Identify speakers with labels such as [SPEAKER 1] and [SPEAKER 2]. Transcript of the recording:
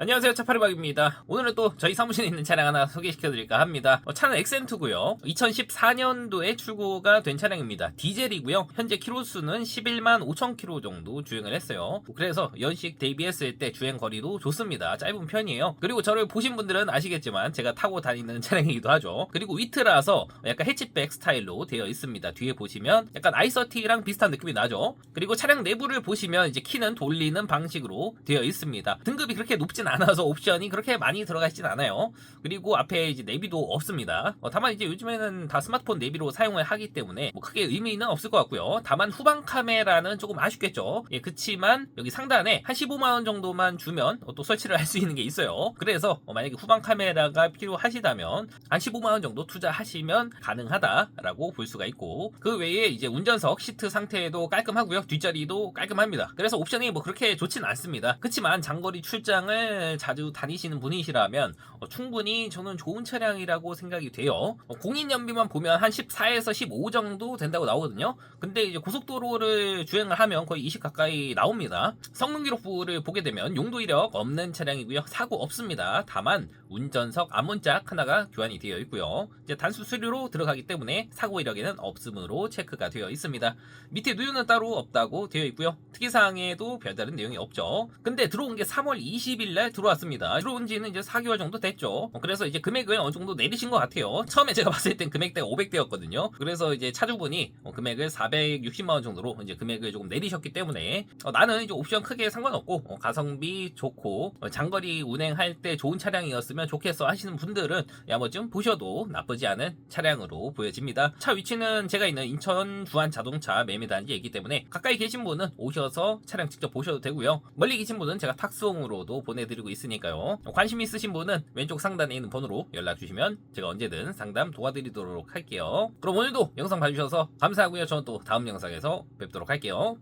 [SPEAKER 1] 안녕하세요 차파리박입니다. 오늘은 또 저희 사무실에 있는 차량 하나 소개시켜드릴까 합니다. 어, 차는 엑센트고요. 2014년도에 출고가 된 차량입니다. 디젤이고요. 현재 키로수는 11만 5천 킬로 정도 주행을 했어요. 그래서 연식 대비했을 때 주행 거리도 좋습니다. 짧은 편이에요. 그리고 저를 보신 분들은 아시겠지만 제가 타고 다니는 차량이기도 하죠. 그리고 위트라서 약간 해치백 스타일로 되어 있습니다. 뒤에 보시면 약간 아이서티랑 비슷한 느낌이 나죠. 그리고 차량 내부를 보시면 이제 키는 돌리는 방식으로 되어 있습니다. 등급이 그렇게 높진 않아서 옵션이 그렇게 많이 들어가 있진 않아요. 그리고 앞에 이제 내비도 없습니다. 어, 다만 이제 요즘에는 다 스마트폰 내비로 사용을 하기 때문에 뭐 크게 의미는 없을 것 같고요. 다만 후방 카메라는 조금 아쉽겠죠. 예, 그치만 여기 상단에 한 15만 원 정도만 주면 어, 또 설치를 할 수 있는 게 있어요. 그래서 어, 만약에 후방 카메라가 필요하시다면 한 15만 원 정도 투자하시면 가능하다라고 볼 수가 있고 그 외에 이제 운전석 시트 상태도 깔끔하고요. 뒷자리도 깔끔합니다. 그래서 옵션이 뭐 그렇게 좋진 않습니다. 그치만 장거리 출장을 자주 다니시는 분이시라면 어, 충분히 저는 좋은 차량이라고 생각이 돼요. 어, 공인 연비만 보면 한 14에서 15 정도 된다고 나오거든요. 근데 이제 고속도로를 주행을 하면 거의 20 가까이 나옵니다. 성능 기록부를 보게 되면 용도 이력 없는 차량이고요. 사고 없습니다. 다만 운전석 앞문짝 하나가 교환이 되어 있고요. 이제 단수 수리로 들어가기 때문에 사고 이력에는 없음으로 체크가 되어 있습니다. 밑에 누유는 따로 없다고 되어 있고요. 특이사항에도 별다른 내용이 없죠. 근데 들어온 게 3월 20일 날 들어왔습니다. 들어온 지는 이제 4개월 정도 됐죠. 어, 그래서 이제 금액을 어느 정도 내리신 것 같아요. 처음에 제가 봤을 땐 금액대가 500대였거든요. 그래서 이제 차주분이 어, 금액을 460만 원 정도로 이제 금액을 조금 내리셨기 때문에 어, 나는 이제 옵션 크게 상관없고 어, 가성비 좋고 어, 장거리 운행할 때 좋은 차량이었으면 좋겠어 하시는 분들은 야뭐좀 보셔도 나쁘지 않은 차량으로 보여집니다. 차 위치는 제가 있는 인천 주한 자동차 매매단지에 있기 때문에 가까이 계신 분은 오셔서 차량 직접 보셔도 되고요. 멀리 계신 분은 제가 탁송으로도 보내드리고 있으니까요. 관심 있으신 분은 왼쪽 상단에 있는 번호로 연락 주시면 제가 언제든 상담 도와드리도록 할게요. 그럼 오늘도 영상 봐주셔서 감사하고요. 저는 또 다음 영상에서 뵙도록 할게요.